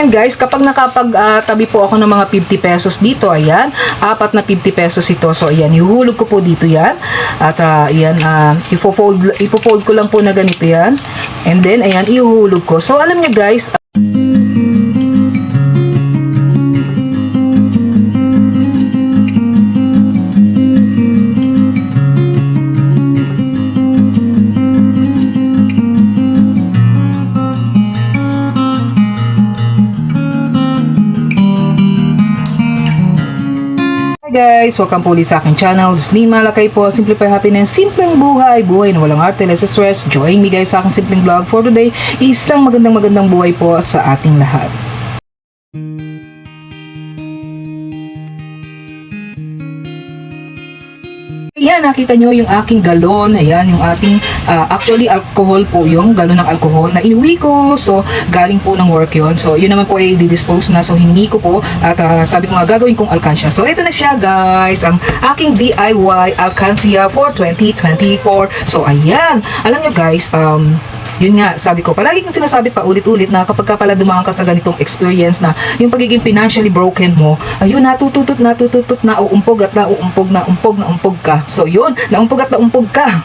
Ayan guys, kapag nakapag-tabi po ako ng mga 50 pesos dito, ayan, apat na 50 pesos ito. So ayan, ihuhulog ko po dito yan. At ah, ayan, uh, ipofold, ipofold ko lang po na ganito yan. And then, ayan, ihuhulog ko. So alam nyo guys, Hi guys! Welcome po ulit sa aking channel. Lin Malakay po. Simplify Happiness, simpleng buhay. Buhay na walang arte, less stress. Join me guys sa aking simpleng vlog for today. Isang magandang magandang buhay po sa ating lahat. Ayan, nakita nyo yung aking galon. Ayan, yung ating, ah, actually, alcohol po yung galon ng alcohol na inuwi ko. So, galing po ng work yon So, yun naman po ay di-dispose na. So, hindi ko po. At ah, sabi ko nga, gagawin kong alkansya. So, ito na siya, guys. Ang aking DIY alkansya for 2024. So, ayan. Alam nyo, guys, um, yun nga, sabi ko, palagi kong sinasabi pa ulit-ulit na kapag ka pala dumaan ka sa ganitong experience na yung pagiging financially broken mo, ayun, natututut, natututut, nauumpog at nauumpog, naumpog, naumpog ka. So yun, naumpog at naumpog ka.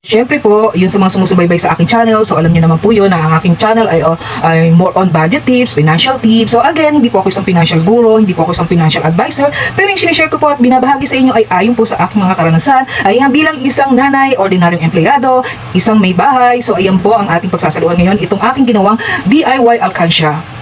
Siyempre po, yun sa mga sumusubaybay sa aking channel, so alam niyo naman po yun na ang aking channel ay, uh, ay more on budget tips, financial tips. So again, hindi po ako isang financial guru, hindi po ako isang financial advisor, pero yung sinishare ko po at binabahagi sa inyo ay ayon po sa aking mga karanasan, ay bilang isang nanay, ordinaryong empleyado, isang may bahay. So ayan po ang ating pagsasaluhan ngayon, itong aking ginawang DIY Alkansya.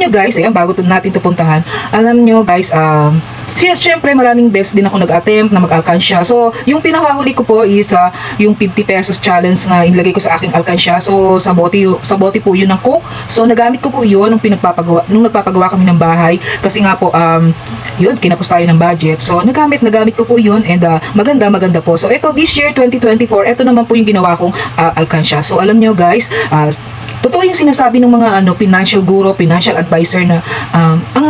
Alam nyo guys, ayan, bago natin ito puntahan, alam nyo guys, um, siya, syempre maraming best din ako nag-attempt na mag-alkansya. So, yung pinakahuli ko po is ah, yung 50 pesos challenge na inilagay ko sa aking alkansya. So, sa bote, sa bote po yun ng coke. So, nagamit ko po yun nung pinagpapagawa, nung nagpapagawa kami ng bahay. Kasi nga po, um, yun, kinapos tayo ng budget. So, nagamit, nagamit ko po yun and ah, maganda, maganda po. So, ito, this year, 2024, ito naman po yung ginawa kong ah, alkansya. So, alam nyo guys, ah, totoo yung sinasabi ng mga ano financial guru, financial advisor na um, ang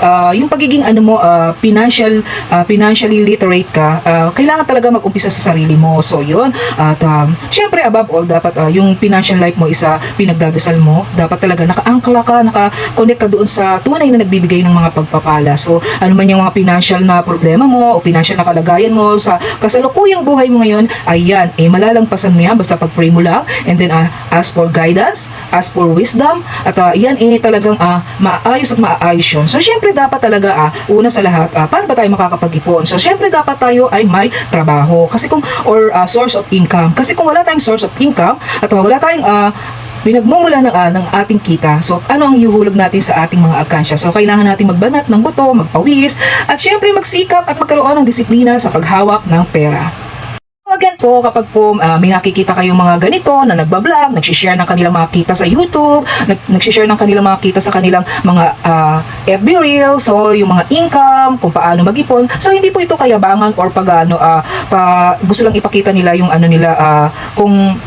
ah, yung pagiging ano mo ah, financial ah, financially literate ka, ah, kailangan talaga mag-umpisa sa sarili mo. So, 'yun. At um, syempre above all dapat ah, yung financial life mo isa pinagdadasal mo. Dapat talaga nakaangkla ka, naka-connect ka doon sa tunay na nagbibigay ng mga pagpapala. So, ano man yung mga financial na problema mo o financial na kalagayan mo sa kasalukuyang buhay mo ngayon, ayan, eh malalampasan mo yan basta pag-pray mo lang and then ah, ask for guidance, ask for wisdom at ah, yan eh talagang ah, maayos at maayos yun. So syempre dapat talaga ah, una sa lahat, ah, paano ba tayo makakapag-ipon? So syempre dapat tayo ay may trabaho kasi kung or ah, source of income. Kasi kung wala tayong source of income at wala tayong ah, pinagmumula ng, ah, ng ating kita. So, ano ang ihuhulog natin sa ating mga alkansya? So, kailangan natin magbanat ng buto, magpawis, at syempre magsikap at magkaroon ng disiplina sa paghawak ng pera. Again po, kapag po ah, may nakikita kayong mga ganito na nagbablog, nagsishare ng kanilang mga kita sa YouTube, nag nagsishare ng kanilang mga kita sa kanilang mga ah, FB Reels, so yung mga income, kung paano mag-ipon. So hindi po ito kayabangan or pag ano, ah, pa, gusto lang ipakita nila yung ano nila, ah, kung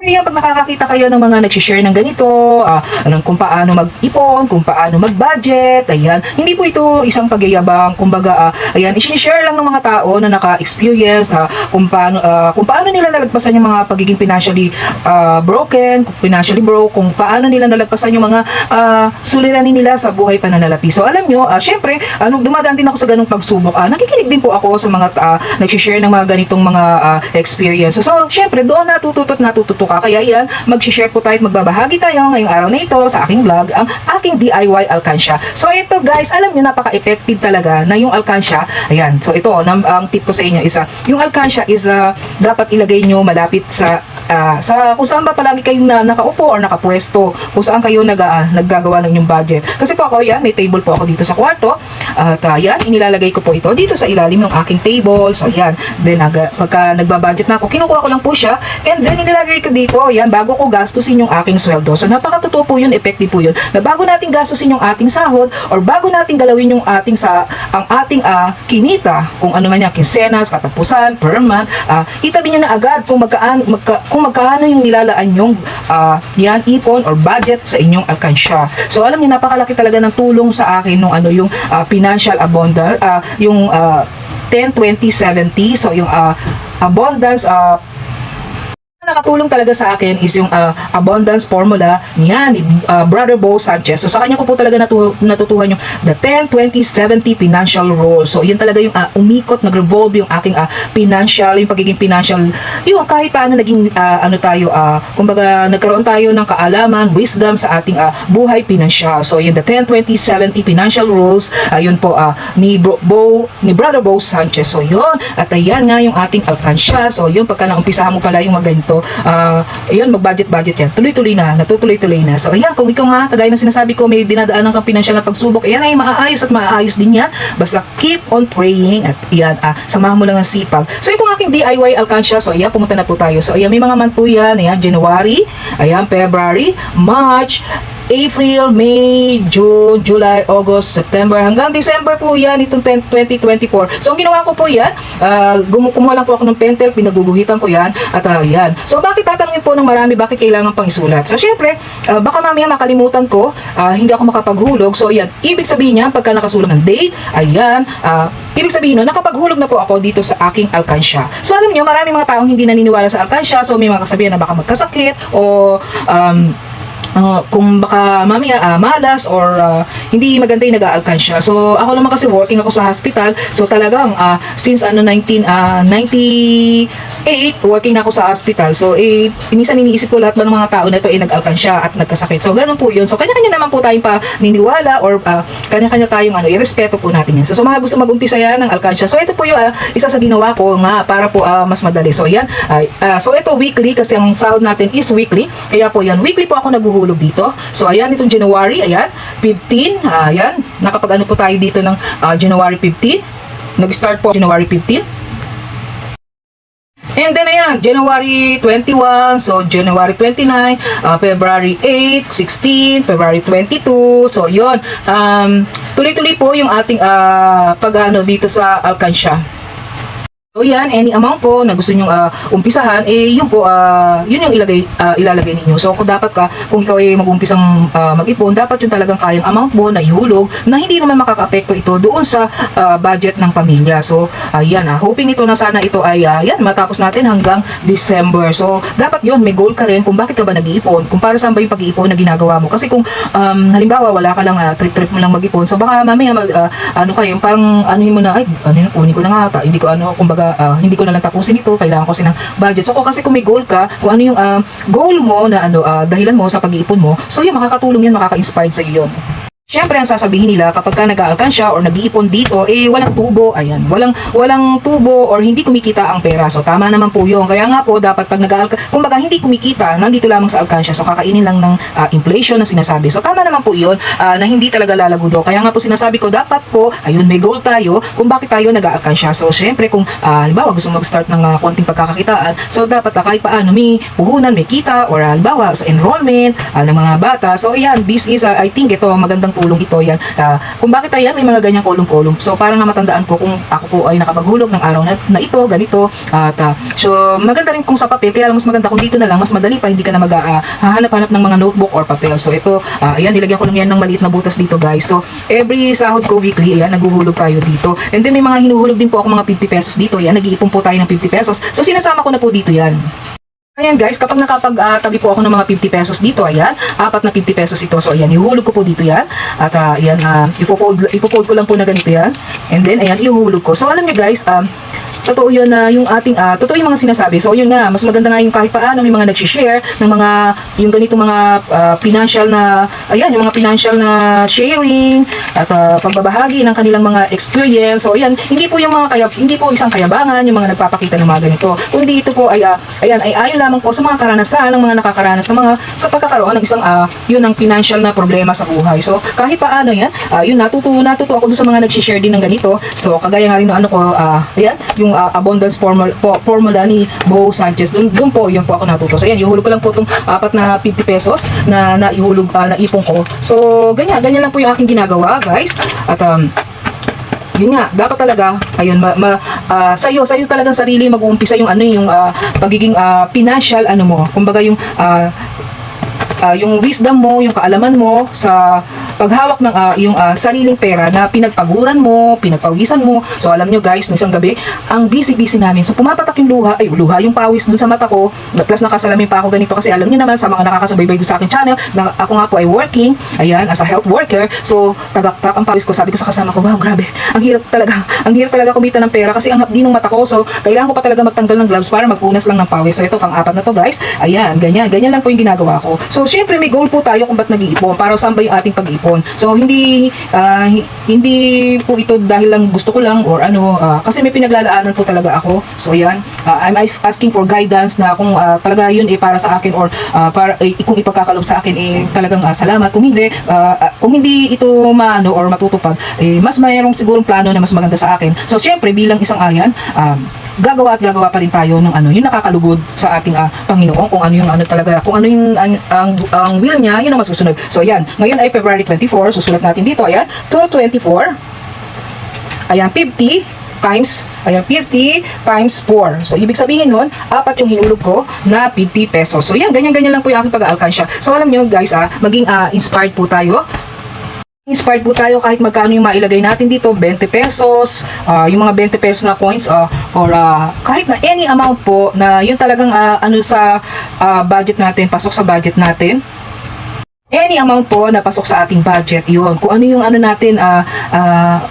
Ayan, pag nakakakita kayo ng mga nag-share ng ganito, ah, anong, kung paano mag-ipon, kung paano mag-budget, ayan. Hindi po ito isang pagyayabang, kumbaga, ah, ayan, isinishare lang ng mga tao na naka-experience, na kung paano, ah, kung paano nila nalagpasan yung mga pagiging financially ah, broken, financially broke, kung paano nila nalagpasan yung mga ah, suliranin nila sa buhay pananalapi. So, alam nyo, ah, syempre, anong dumadaan din ako sa ganung pagsubok, ah, nakikinig din po ako sa mga ah, nag-share ng mga ganitong mga ah, experience. So, so, syempre, doon natututo at natututo ka. Kaya yan, mag-share po tayo at magbabahagi tayo ngayong araw na ito sa aking vlog, ang aking DIY Alkansya. So, ito guys, alam nyo, napaka-effective talaga na yung Alkansya. Ayan, so ito, ang tip ko sa inyo isa, yung Alkansya is ah, dapat ilagay nyo malapit sa ah, sa kung saan ba palagi kayong na, nakaupo or nakapwesto, kung saan kayo nag, ah, naggagawa ng inyong budget. Kasi po ako, yan, may table po ako dito sa kwarto. At ah, yan, inilalagay ko po ito dito sa ilalim ng aking table. So, yan. Then, nag, pagka nagbabudget na ako, kinukuha ko lang po siya. And then, inilagay ko dito, yan, bago ko gastusin yung aking sweldo. So, napakatotoo po yun, effective po yun. Na bago natin gastusin yung ating sahod or bago natin galawin yung ating sa ang ating ah, kinita, kung ano man yan, kinsenas, katapusan, per month, ah, itabi nyo na agad kung magkaan, magka, kung magkano yung nilalaan yung ah, yan, ipon or budget sa inyong alkansya. So, alam niyo, napakalaki talaga ng tulong sa akin nung ano, yung ah, financial abundance, ah, yung ah, 10, 20, 70. So, yung ah, abundance, ah, nakatulong talaga sa akin is yung ah, abundance formula niya ni ah, Brother Bo Sanchez. So sa kanya ko po talaga natu- natutuhan yung the 10, 20, 70 financial rule. So yun talaga yung ah, umikot, nag-revolve yung aking ah, financial, yung pagiging financial, yung kahit paano naging ah, ano tayo, ah, kumbaga nagkaroon tayo ng kaalaman, wisdom sa ating ah, buhay financial. So yun the 10, 20, 70 financial rules, ayun po ah, ni Bro, Bo, ni Brother Bo Sanchez. So yun, at ayan nga yung ating alkansya. So yun, pagka naumpisahan mo pala yung mga ganito, ah, ayun, mag-budget-budget yan. Tuloy-tuloy na, natutuloy-tuloy na. So ayan, kung ikaw nga, kagaya ng sinasabi ko, may dinadaanan kang financial na pagsubok, ayan ay maaayos at maaayos din yan. Basta keep on praying at yan, ah, samahan mo lang ang sipag. So itong aking DIY alkansya, so ayan, pumunta na po tayo. So ayan, may mga month po yan, ayan, January, ayan, February, March, April, May, June, July, August, September, hanggang December po yan itong 10 2024. So, ang ginawa ko po yan, uh, kumuha lang po ako ng pentel, pinaguguhitan ko yan, at uh, yan. So, bakit tatanungin po ng marami, bakit kailangan pang isulat? So, syempre, uh, baka mamaya makalimutan ko, uh, hindi ako makapaghulog. So, yan, ibig sabihin niya, pagka nakasulat ng date, ayan, uh, ibig sabihin nun, nakapaghulog na po ako dito sa aking alkansya. So, alam niyo, maraming mga taong hindi naniniwala sa alkansya, so may mga kasabihan na baka magkasakit, o um, uh, kung baka mamaya uh, malas or uh, hindi maganda yung nag-aalkansya. So, ako naman kasi working ako sa hospital. So, talagang uh, since ano 1990 8, working na ako sa hospital. So, eh, minsan iniisip ko lahat ba ng mga tao na ito ay eh, nag-alkansya at nagkasakit. So, ganun po yun. So, kanya-kanya naman po tayong paniniwala or uh, kanya-kanya tayong ano, irespeto po natin yan. So, sa so, mga gusto mag-umpisa yan ng alkansya. So, ito po yung uh, isa sa ginawa ko nga para po uh, mas madali. So, yan. Uh, uh, so, ito weekly kasi ang sahod natin is weekly. Kaya po yan, weekly po ako naguhulog dito. So, ayan, itong January, ayan, 15, uh, ayan, nakapag-ano po tayo dito ng uh, January 15. Nag-start po January 15. And then ayan, January 21, so January 29, uh, February 8, 16, February 22. So yun, um, tuloy-tuloy po yung ating uh, pag-ano dito sa Alkansya. So yan, any amount po na gusto nyong ah, umpisahan, eh yun po, ah, yun yung ilagay, ah, ilalagay ninyo. So kung dapat ka, kung ikaw ay mag-umpisang ah, mag-ipon, dapat yung talagang kayang amount mo na ihulog na hindi naman makaka-apekto ito doon sa ah, budget ng pamilya. So ayan, ah, hoping ito na sana ito ay ah, yan, matapos natin hanggang December. So dapat yun, may goal ka rin kung bakit ka ba nag-iipon, kung para saan ba yung pag-iipon na ginagawa mo. Kasi kung um, halimbawa wala ka lang ah, trip-trip mo lang mag-ipon, so baka mamaya mag, ah, ano kayo, parang ano mo na, ay, ano kunin ko na nga, ta, hindi ko ano, kumbaga ah, hindi ko na lang tapusin ito, kailangan ko kasi ng budget. So kasi kung may goal ka, kung ano yung ah, goal mo na ano, ah, dahilan mo sa pag-iipon mo, so yun, makakatulong yan, makaka-inspired sa iyo. Siyempre, ang sasabihin nila kapag ka nag-aalkansya or nag-iipon dito, eh walang tubo, ayan, walang walang tubo or hindi kumikita ang pera. So tama naman po 'yun. Kaya nga po dapat pag nag-aalkansya, kumbaga hindi kumikita, nandito lamang sa alkansya. So kakainin lang ng ah, inflation na sinasabi. So tama naman po 'yun ah, na hindi talaga lalago daw. Kaya nga po sinasabi ko dapat po, ayun may goal tayo kung bakit tayo nag-aalkansya. So siyempre kung ah, halimbawa gusto mag-start ng ah, konting pagkakakitaan, so dapat ah, kahit paano may puhunan, may kita or ah, halimbawa sa enrollment ah, ng mga bata. So ayan, this is ah, I think ito magandang tulong ito yan. Ah, kung bakit ayan may mga ganyang kolong-kolong. So para nga matandaan ko kung ako po ay nakapaghulog ng araw na, na ito, ganito. At ah, so maganda rin kung sa papel, kaya lang mas maganda kung dito na lang, mas madali pa, hindi ka na mag ah, hahanap-hanap ng mga notebook or papel. So ito, ah, ayan, nilagyan ko lang yan ng maliit na butas dito guys. So every sahod ko weekly, ayan, naghuhulog tayo dito. And then may mga hinuhulog din po ako mga 50 pesos dito. Ayan, nag-iipon po tayo ng 50 pesos. So sinasama ko na po dito yan. Ayan guys, kapag nakapag-tabi po ako ng mga 50 pesos dito, ayan, apat na 50 pesos ito. So ayan, ihulog ko po dito yan. At uh, ayan, uh, ipofold, ipofold ko lang po na ganito yan. And then, ayan, ihulog ko. So alam niyo guys, um, totoo yun na yung ating, ah, totoo yung mga sinasabi. So yun nga, mas maganda nga yung kahit paano may mga nag-share ng mga, yung ganito mga ah, financial na, ayan, yung mga financial na sharing at ah, pagbabahagi ng kanilang mga experience. So ayan, hindi po yung mga kaya, hindi po isang kayabangan yung mga nagpapakita ng mga ganito. Kundi ito po ay, ah, ayan, ay ayon lamang po sa mga karanasan ng mga nakakaranas ng mga pagkakaroon ng isang, ah, yun ang financial na problema sa buhay. So kahit paano yan, ah, yun natuto, natuto ako sa mga nag-share din ng ganito. So kagaya nga rin ng ano ko, ah, ayan, yung ah, abundance formula, po, formula ni Bo Sanchez. Doon, doon po, yun po ako natuto. So, ayan, ihulog ko lang po itong apat na 50 pesos na naihulog, uh, na ipon ko. So, ganyan, ganyan lang po yung aking ginagawa, guys. At, um, yun nga, dapat talaga, ayun, ma, ma, ah, sa'yo, sa'yo talagang sarili mag-uumpisa yung ano, yung ah, pagiging ah, financial, ano mo, kumbaga yung, ah, ah, yung wisdom mo, yung kaalaman mo sa paghawak ng ah, yung ah, sariling pera na pinagpaguran mo, pinagpawisan mo. So alam nyo guys, isang gabi, ang busy-busy namin. So pumapatak yung luha, ay luha yung pawis dun sa mata ko, plus nakasalamin pa ako ganito kasi alam niyo naman sa mga nakakasubaybay doon sa akin channel, na ako nga po ay working, ayan, as a health worker. So tagaktak ang pawis ko, sabi ko sa kasama ko, wow, grabe, ang hirap talaga, ang hirap talaga kumita ng pera kasi ang hapdi ng mata ko. So kailangan ko pa talaga magtanggal ng gloves para magpunas lang ng pawis. So ito pang-apat na to guys. Ayan, ganyan, ganyan lang po yung ginagawa ko. So syempre may goal po tayo kung ba't nag-iipon, para saan ba yung ating pag-iipon. So hindi hi- hindi po ito dahil lang gusto ko lang or ano ah, kasi may pinaglalaanan po talaga ako. So ayan, ah, I'm as- asking for guidance na kung ah, talaga yun eh para sa akin or ah, para eh, kung ipagkakalob sa akin eh talagang ah, salamat. Kung hindi ah, kung hindi ito maano or matutupad, eh mas mayroong sigurong plano na mas maganda sa akin. So syempre bilang isang ayan, um, gagawa at gagawa pa rin tayo ng ano, yung nakakalugod sa ating ah, Panginoon kung ano yung ano talaga, kung ano yung ang, ang, ang will niya, yun ang masusunod. So ayan, ngayon ay February 24, susulat natin dito, ayan, 224, ayan, 50 times, ayan, 50 times 4. So, ibig sabihin nun, apat yung hinulog ko na 50 pesos. So, yan, ganyan-ganyan lang po yung aking pag-aalkansya. So, alam nyo, guys, ah, maging ah, inspired po tayo Inspired po tayo kahit magkano yung mailagay natin dito, 20 pesos, ah, yung mga 20 pesos na coins, ah, or ah, kahit na any amount po na yun talagang ah, ano sa ah, budget natin, pasok sa budget natin. Any amount po na pasok sa ating budget, yun. Kung ano yung ano natin, ah, ah,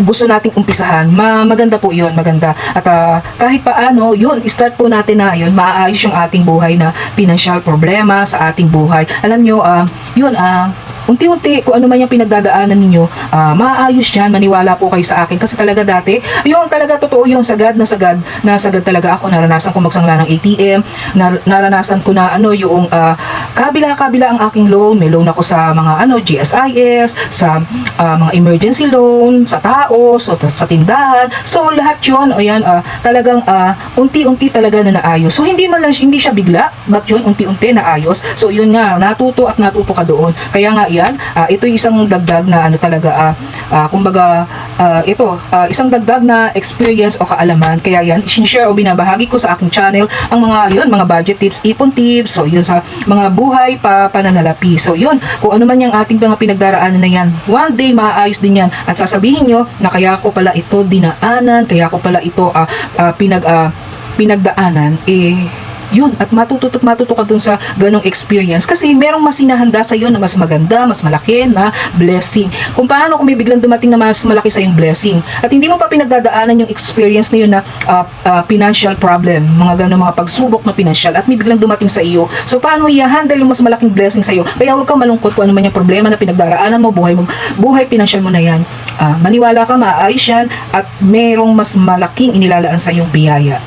gusto nating umpisahan, ma maganda po yun, maganda. At ah, kahit paano, yun, start po natin na yun, maayos yung ating buhay na financial problema sa ating buhay. Alam nyo, ah, yun, ah, unti-unti, kung ano man yung pinagdadaanan ninyo, ah, maayos yan, maniwala po kayo sa akin. Kasi talaga dati, yung talaga totoo yung sagad na sagad, na sagad talaga ako, naranasan ko magsangla ng ATM, nar- naranasan ko na ano, yung ah, kabila-kabila ang aking loan, may loan ako sa mga ano, GSIS, sa ah, mga emergency loan, sa tao, so, sa tindahan. So lahat 'yon, ayan, ah, talagang ah, unti-unti talaga na naayos. So hindi man lang hindi siya bigla, but 'yun unti-unti naayos. So yun nga, natuto at natuto ka doon. Kaya nga 'yan, ah, ito isang dagdag na ano talaga ah, ah, kumbaga ah, ito, ah, isang dagdag na experience o kaalaman. Kaya yan, share o binabahagi ko sa aking channel ang mga yun, mga budget tips, ipon tips, so yun sa mga buhay pa pananalapi. So yun, kung ano man yung ating mga pinagdaraanan na yan, one day maaayos din yan. At sasabihin nyo na kaya ko pala ito dinaanan, kaya ko pala ito ah, ah, pinag ah, pinagdaanan, eh yun, at matututo at matuto ka dun sa ganong experience kasi merong mas sinahanda sa iyo na mas maganda, mas malaki na blessing. Kung paano kung may biglang dumating na mas malaki sa yung blessing at hindi mo pa pinagdadaanan yung experience na yun na ah, ah, financial problem, mga ganong mga pagsubok na financial at may biglang dumating sa iyo. So paano i-handle yung mas malaking blessing sa iyo? Kaya huwag kang malungkot kung ano man yung problema na pinagdaraanan mo, buhay mo, buhay financial mo na yan. Ah, maniwala ka, maayos yan at merong mas malaking inilalaan sa iyong biyaya.